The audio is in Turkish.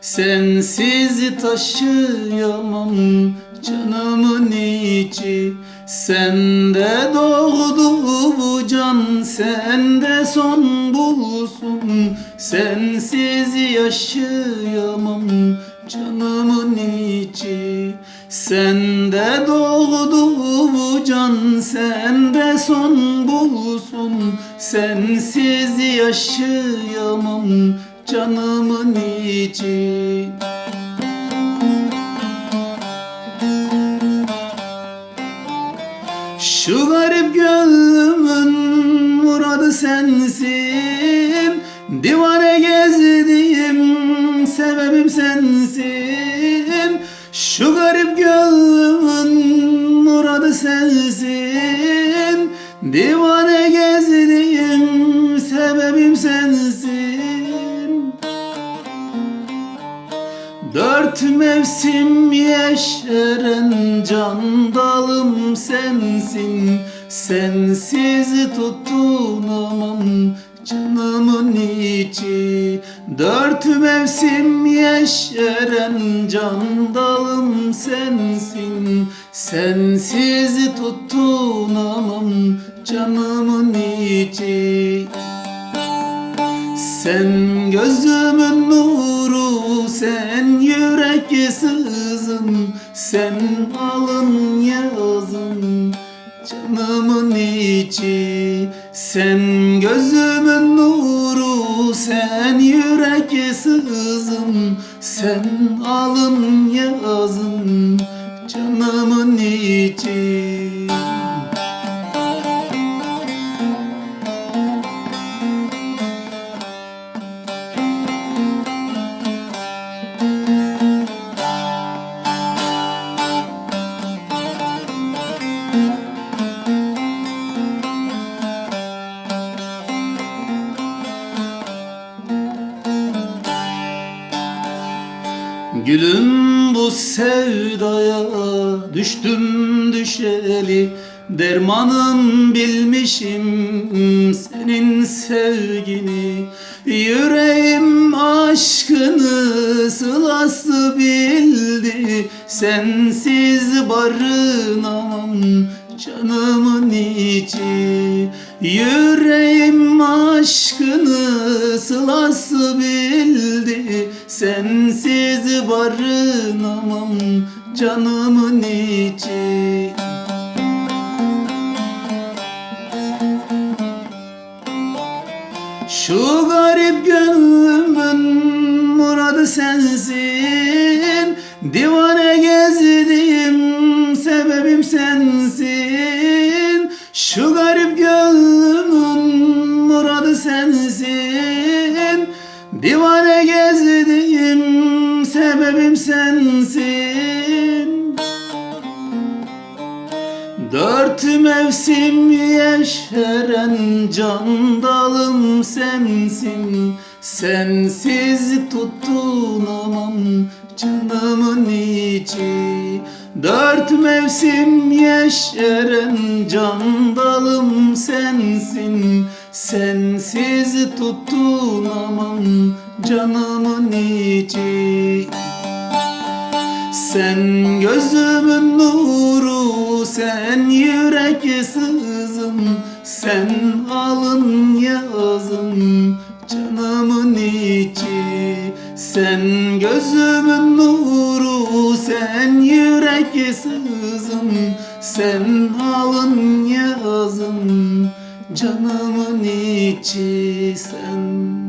Sensiz taşıyamam canımın içi. Sende doğdu bu can Sende son bulsun. Sensiz yaşayamam canımın içi. Sende doğdu Son bulsun Sensiz yaşayamam canımın içi. Şu garip gönlümün muradı sensin. Divane gezdiğim sebebim sensin Divane gezdiğim sebebim sensin. Dört mevsim yeşeren can dalım sensin. Sensiz tutunamam canımın içi Dört mevsim yeşeren can dalım sensin Sensiz tutunamam canımın içi sen gözümün nuru, sen yürek sızım, sen alın yazım, canımın içi. Sen gözümün nuru, sen yürek sızım, sen alın yazım, canımın içi. Gülüm bu sevdaya düştüm düşeli. Dermanım bilmişim senin sevgini. Yüreğim aşkını sılası bildi. Sensiz barınamam canımın içi. Yüreğim aşkını sılası bildi. Sensiz barınamam canımın içi. Şu garip gönlümün muradı sensin. Divane gezdiğim sebebim sensin. Şu garip gönlümün muradı sensin. Divane gezdiğim sebebim sensin. Dört mevsim yeşeren can dalım sensin. Sensiz tutunamam canımın içi. Dört mevsim yeşeren can dalım sensin. Sensiz tutunamam canımın içi sen gözümün nuru, sen yürek sızım Sen alın yazım, canımın içi. Sen gözümün nuru, sen yürek sızım Sen alın yazım, canımın içi. Sen